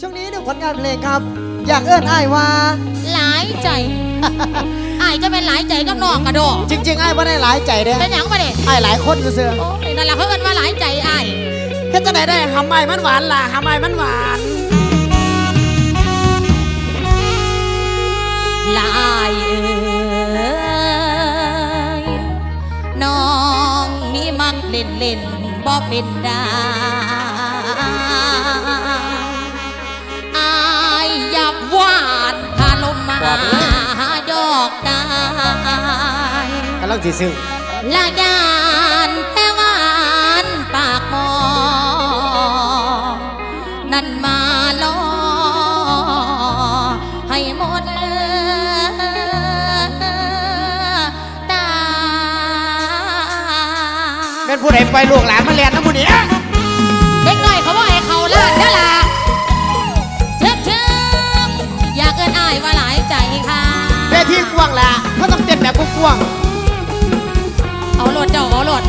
ช่วงนี้ดูผลงานเพลงครับ อยากเอื้อนอ้ายว่า หลายใจอายจะเป็นหลายใจก็นอกกระโดดจริงๆอ้ายว่าได้หลายใจเด้เป็นหยังมาเด็อ้ายหลายคนเสือโอ้ยนั่นแหละเขาเอิ้นว่าหลายใจอายเฮ็ดจังไดได้หำไม้มันหวานล่ะหำไม้มันหวานหลายเอ้ยน้องนี่มักเล่นเล่นๆบ่เป็นดาาลมมาหยอกได้กำลังสิซึ้งลายานแต่หวานปากหมอ นั่นมาล้อให้หมดตาเป็นผู้ใดไปลูกหลานมาเรียนน้ำผู้นี้ ล่ะเขาต้องเต้นแบบกว้างเอาโหลดเจ้าเอาโหลด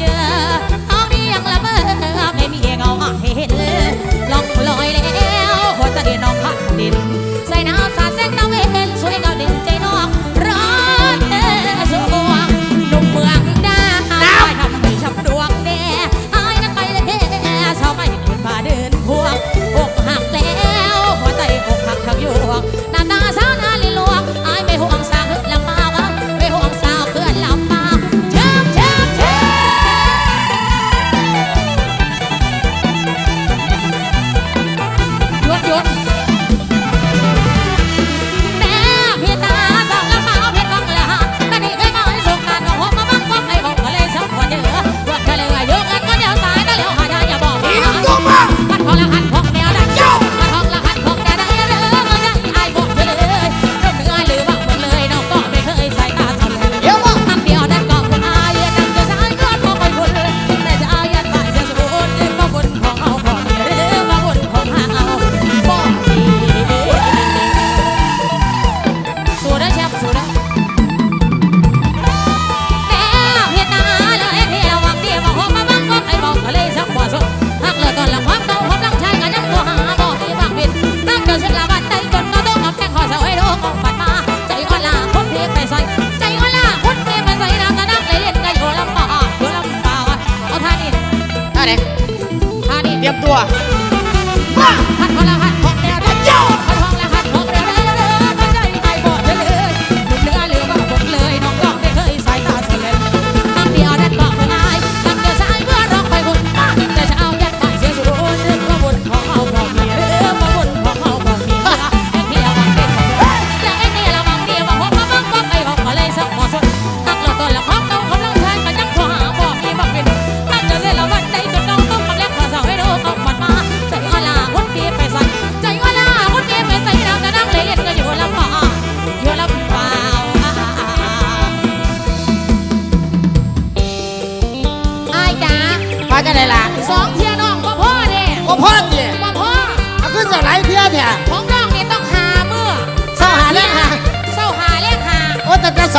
olhar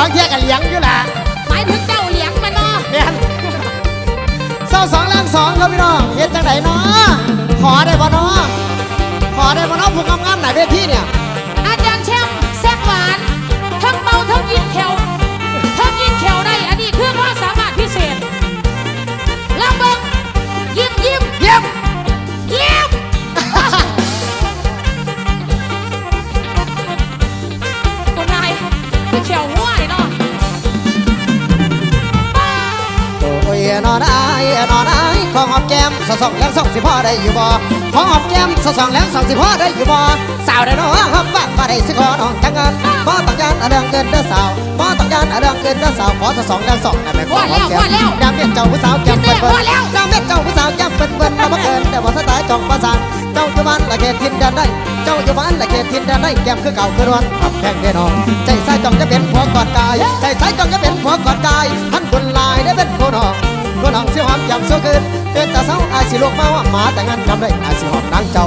อ้แต่แต่สองเที่ยกันเลี้ยงอยู่ล่ะหมายถึงเจ้าเหลียงมันเนาะเนี่ยเศร้าสองแรงสองครับพี่น้องเฮ็ดจังไหนเนาะขอได้บ่เนาะขอได้บ่เนาะผู้กำกับไหนเวทีเนี่ย หอมแก้มสะสองแรงสองสิพ่อได้อยู่บ่ของหอมแก้มสะสองแรงสองสิพ่อได้อยู่บ่สาวได้เนาะฮับว่าบ่ได้สิขอน้องจังเงินบ่ต้องยานเรื่องเกินเด้อสาวบ่ต้องยานเรื่องเกินเด้อสาวขอสะสองแรงสองได้ไหมขอหอมแก้มยามเมียเจ้าผู้สาวแก้มเปิ้นเปิ้นยามเมียเจ้าผู้สาวแก้มเปิ้นเปิ้นบ่บังเอิญแต่ว่าสไตล์จองประสานเจ้าอยู่บ้านละเขตทินแดนได้ เจ้าอยู่บ้านละเขตทินแดนได้แก้มคือเก่าคือรวนขับแพงแน่นอนใจสายจองจะเป็นผัวกอดกายใจสายจองจะเป็นผัวกอดกายท่านบุญหลายได้เป็นคนน้องก็น้องสิหอมยำสู้คืนเดินแต่เศร้าอาย สิลูกมาว่าหมาแต่งงานกำได้อาสิหอมนางเจ้า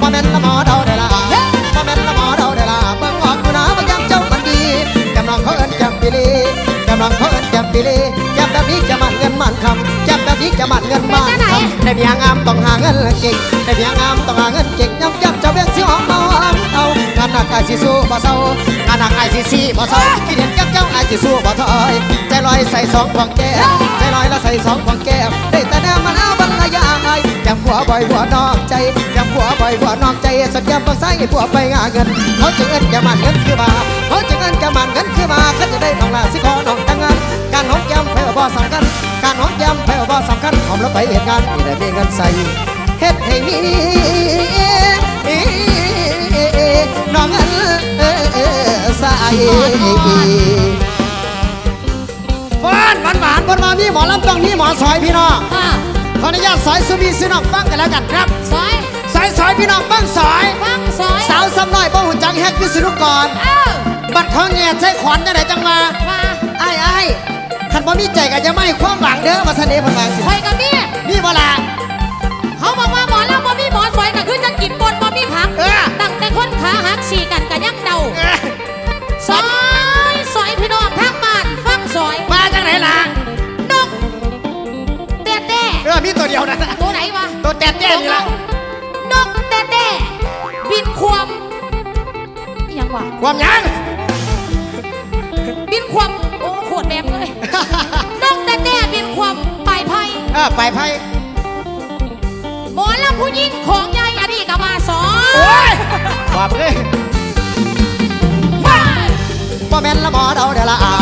บ่แม่นละหมอเดาได้ละบ่แม่นละหมอเดาได้ละเบิ่งออกอยู่นะว่ายำเจ้ามันดีแก้มน้องเขาเอิ้นแก้มปิลีแก้มน้องเขาเอิ้นแก้มปิลีแก้มแบบนี้จะมันเงินมันคำแก้มแบบนี้จะมันเงินมันคำได้เมียงามต้องหาเงินเก่งได้เมียงามต้องหาเงินเก่งยำยำเจ้าเบี้ยสิหอมเอาเอางานหนักไอสิสู้บ่เศร้างานหนักไอสิสีบ่เศร้าคิดเห็นแก้มเจ้าอสิสู้บ่ถอยใจลอยใส่สองของแก้มใจลอยแล้วใส่สองของแก้มได้แต่แนวมันเอาำผัวบ่อยผัวนอกใจจำผัวบ่อยผัวนอกใจสัญญาบางไส้ผัวไปงาเงิน เขาจึงเอิ้นแกมันเงินคือมาเขาจึงเอิ้นแกมันเงินคือมาเขาจะได้น้องลาสิขอน้องแต่งงานการหอมแก้มไผว่าบ่สำคัญการหอมแก้มไผว่าบ่สำคัญหอมแล้วไปเหตุงานมีได้มีเงินใส่เฮ็ดให้มีน้องเงินใส่ฟอนหวานหวานบนมามีหมอลำต้องมีหมอสอยพี่น้อง อะขออนุญาตสอยสุบีสิน้องฟังกันแล้วกันครับซอย สอยสอยพี่น้องฟังสอยฟังซอยสาวซ้ำน้อยบ่หุ่นจังแฮกวิศนุกรเอ้าบัดเขาแง่ใช้ขวัญจังไหนจังมามาไอ้ไอ้ายขันบ่มีใจก็จะไม่ความหวังเด้อมาเสน่ห์เพันวาสิคอยกับนี่นี่บ่ล่ะเขาบอกว่าหมอแล้วบ่มีหมอสวยก็คือจะกินบนบ่มีผักเออตั้งแต่คนขาหักสี่กันก็ยังเดาเอ้อซอย ความหยัง บินควมโอ้โคตรแบบเลยนกเต้เต้บินควมปลายไพ่เออไปไพ่หมอแล้วผู้หญิงของยายอันนี้ก็มาสอโอ้นยว่าไปเลยว้าบ่แม่นละหมอเดาเดอละอา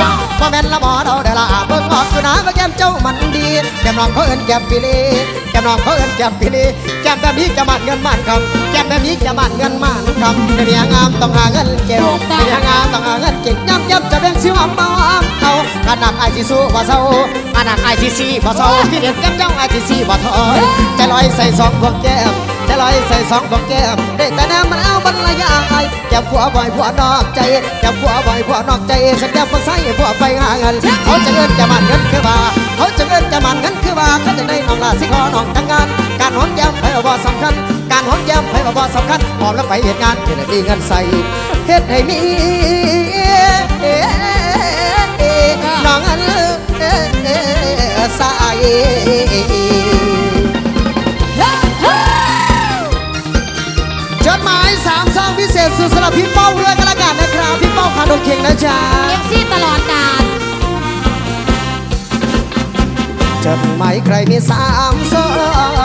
บ่แม่นละหมอเดาเดอละอาเบิ่งออกอยู่นะว่าแก้มเจ้ามันดีแก้มน้องเขาเอิ้นแก้มปิลีแก้ม น้องเขาเอิ้นแก้มปิลีแก้มแบบนี้จะมันเงินมันคำแก้มแบบนี้จะมันเงินมันคำแต่เมียงามต้องหาเงินเก็บแต่เมียงามต้องหาเงินเก็บย้ำย้ำจะแบ่งสิวหอมเบาเอาขนาดไอซีซูบ่เศร้าขนาดไอซีซีบ่เศร้าพี่เด็ดแก้มเจ้าไอซีซีบ่ถอยใจลอยใส่สองพวงแก้ม ใจลอยใส่สองพวงแก้มได้แต่แนวมันเอาบรรยายแก้มผัวบ่อยผัวนอกใจแก้มผัวบ่อยผัวนอกใจสัญญาบ่ใส่ผัวไปหาเงินเขาจะเงินจะมันเงินคือว่าเขาจะเงินจะมันเงินคือว่าเขาจะได้น้องลาสิขอน้องจังงานการหอมแก้มไผว่าบ่สำคัญการหอมแก้มไผว่าบ่สำคัญหอมแล้วไปเหตุงานจะได้มีเงินใส่เฮ็ดให้มีน้องอันใส่จ พิเศษสุดสำหรับพี่เป้าเรือกันละกันนะครับ พี่เป้าคาโดเข่งนะจ๊ะเอฟซีตลอดกาลจดหมายใครมีสามซอ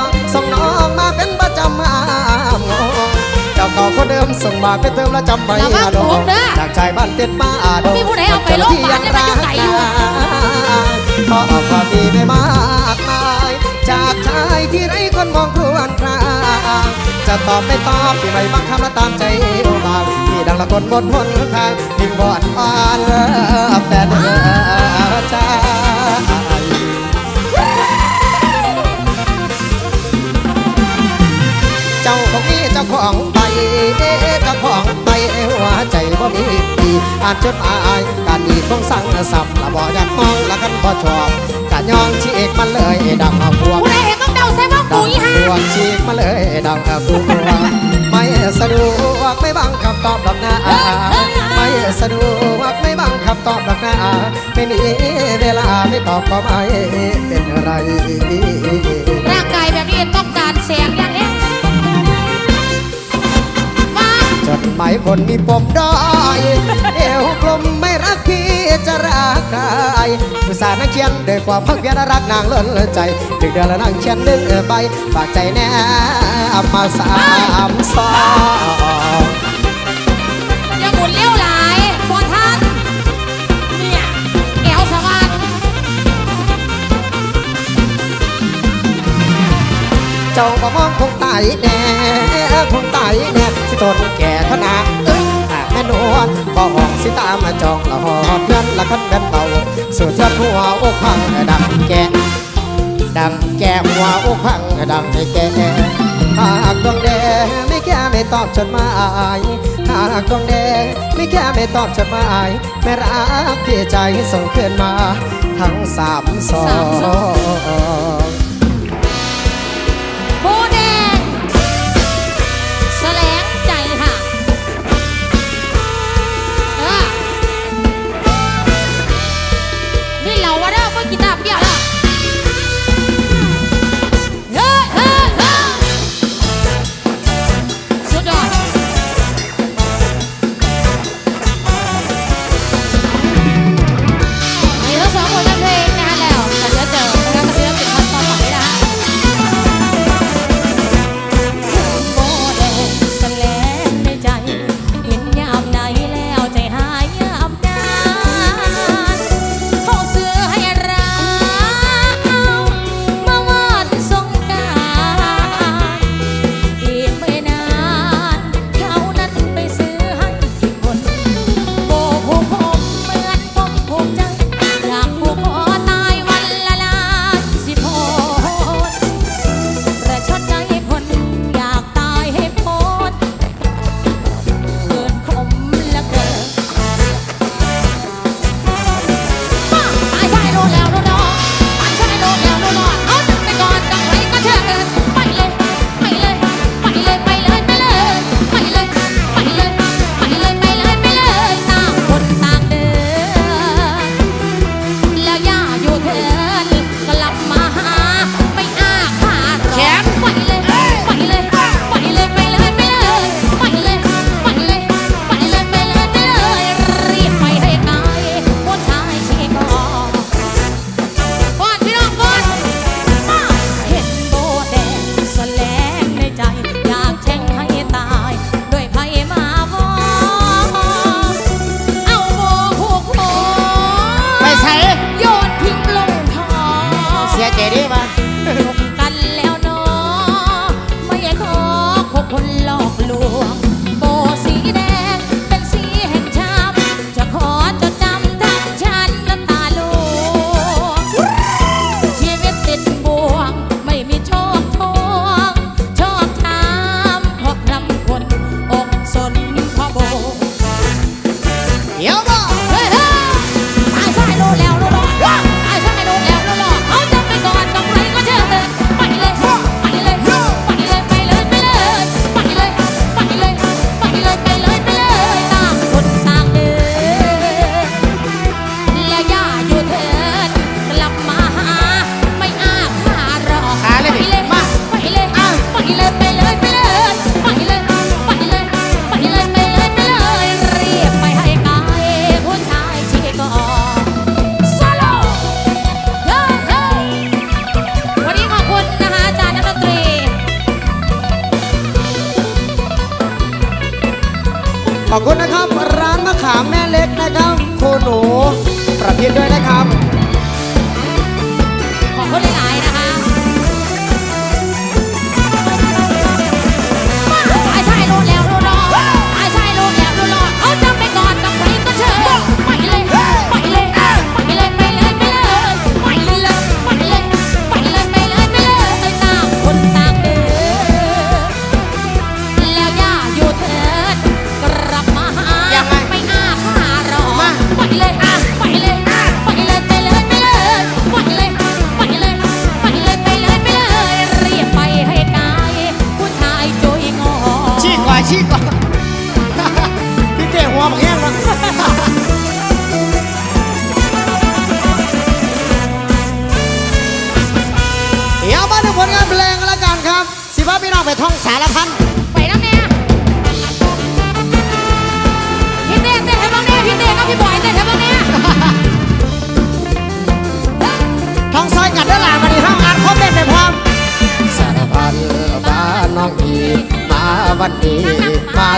งส่งน้องมาเป็นประจำอามงงเจ้าเก่าคนเดิมส่งมาเป็นเติมแล้วจำไว้ระวังดผมเด้อจากชายบ้านเต็ดมาดงมีผู้ใดเอาไปโรงพยาบาลเนี่ยมันอยู่ไกลอยู่เพราะความดีไม่มากมาย จากชายที่ไร้คนมองครวญครางจะตอบไม่ตอบที่ไม่บังคับและตามใจบางที่ดังละคนบนหนทางทิ้งบอนบานแต่เดินใจเจ้าของนี้เจ้าของไปเจ้าของไปหัวใจบ่มีปีอานจดหมายการดีของสั่งสับละบ่อยากมองละกันบ่ชอบกะยองชีเอกมันเลยดังพวงผู้ใดเห็นต้องเดาใส่ว่ากูงอีห่าพวงชีกมาเลยดังพวงไม่สะดวกไม่บังคับตอบดอกนะไม่สะดวกไม่บังคับตอบดอกนะไม่มีเวลาไม่ตอบก็ไม่เป็นไรร่างกายแบบนี้ต้องการแสงอย่าง หมายคนมีปมด้อยเอวกลมไม่รักพี่จะรักใครอุตส่านั่งเขียนด้วยความพักเพียรรักนางเล้นใจดึกเดือนแล้วนั่งเขียนดึงไปฝากใจแน่มาสามสองอย่าหมุนเลี้ยวหลายบอท่านเนี่ยแอวสวัสดเจ้าบ่มองคงตายแน่ คงตายแน่สิทนแก่ขนาดเอ้ยแม่นวลบ่ห้องสิตามมาจองละหอดเงินละคันเป็นเบาสุดยอดหัวอกพังดังแก่ดังแก้หัวอกพังดังแก่หากดวงแดงไม่แค่ไม่ตอบจดหมายหากดวงแดงไม่แค่ไม่ตอบจดหมายแม่รักพี่ใจส่งคืนมา ทั้งสามสอง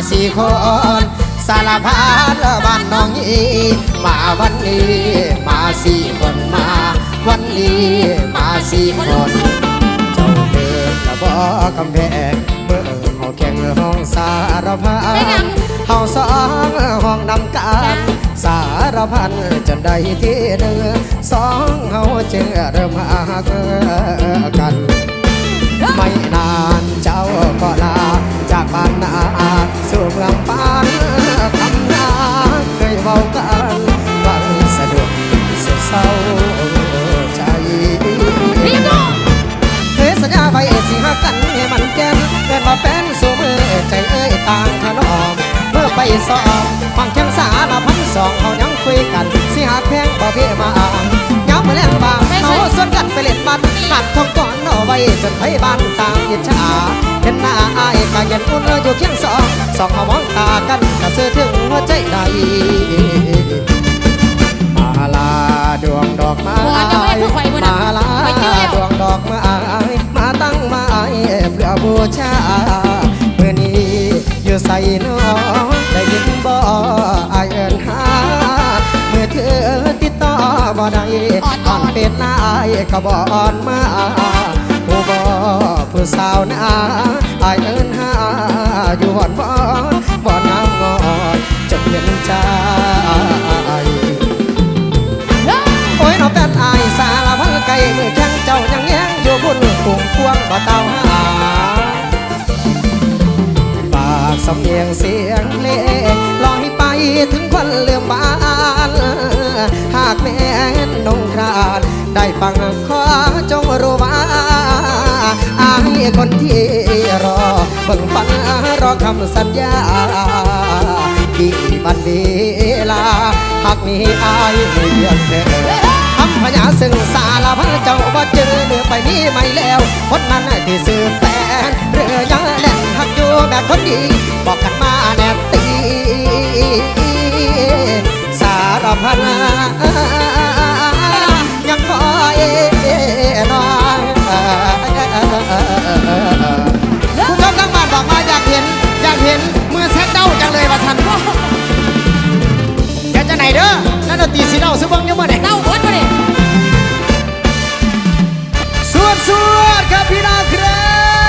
สี่คนสารพันบ้านน้องอีมาวันนี้ มาสี่คนมา วันนี้มาสี่คนเจ้าเดินกระบอกกำแพงเมื่อเขาแข่งห้องสารพันได้ยังเฮาสองห้องนำกันสารพันจนได้ที่หนึ่งสองเฮาจึงเริ่มหากัน ไม่นานเจ้าก็ลาจากบ้านนา สู่เมืองปานคำนาเคยเว้ากันฟังสะดวกสุดเศร้าใจเคยสัญญาไว้สิหักกันให้มันแก่นเกินมาเป็นสู่มือใจเอ้ยต่างถนอมเมื่อไปสอบฟังแข้งสารพันสองเขายังคุยกันสิหักแพงบ่เพียมาอ่างย้ำ มาแรงบางเขาส่วนกันไปเล่นบันหักทองก่อนเอาไว้จนไทยบ้านต่างอิจฉาเห็นหน้าอายก็เย็นอุ่นอยู่เคียงสองสองเขามองตากันก็เสื่อถึงหัวใจใดมาลาดวงดอกไม้บัวจะไม่คือาลาดวงดอกไม้มาตั้งไม้เพื่อบูชาเมื่อนี้อยู่ใส่นอได้ยินบ่ ได้อ่อนเป็ดหน้าอายก็บ่อ่อนมาผู้บ่ผู้สาวนาอายเอินหาอยู่บ่อนบ่บ่นางงอนจะเปลี่ยนใจโอ้ยน้องแฟนอายสารพันไก่มือแข้งเจ้ายังแย้งอยู่บุญปุ่งพวงบ่เต้าหาฝากสำเนียงเสียงเลงลอยไป ถึงคนเลื่อมบาน หากแม่นนงครานได้ฟังขอจงรู้ว่าอายคนที่รอเบิ่งฟังรอคำสัญญาที่บันเวลาหากมีอายไม่เลือกเธอคำพญาซึ่งสารพันเจ้าบ่เจอเลือไปนี้ไม่แล้วคนนั้นที่ซื้อแฟนเรือยังแล่นหักอยู่แบบคนดี บอกกันมาแน่ตี สารพันยังคอยนอนผู้ชมทั้งบ้านบอกมาอยากเห็น อยากเห็นมือแซกเด้าจังเลยว่าฉันแกจะไหนเด้อนั่นดนตรีสีเด้าซื้อบิ้งยังเมื่อไหร่เต้าหัวมาดิสวดสวดครับพี่น้องครับ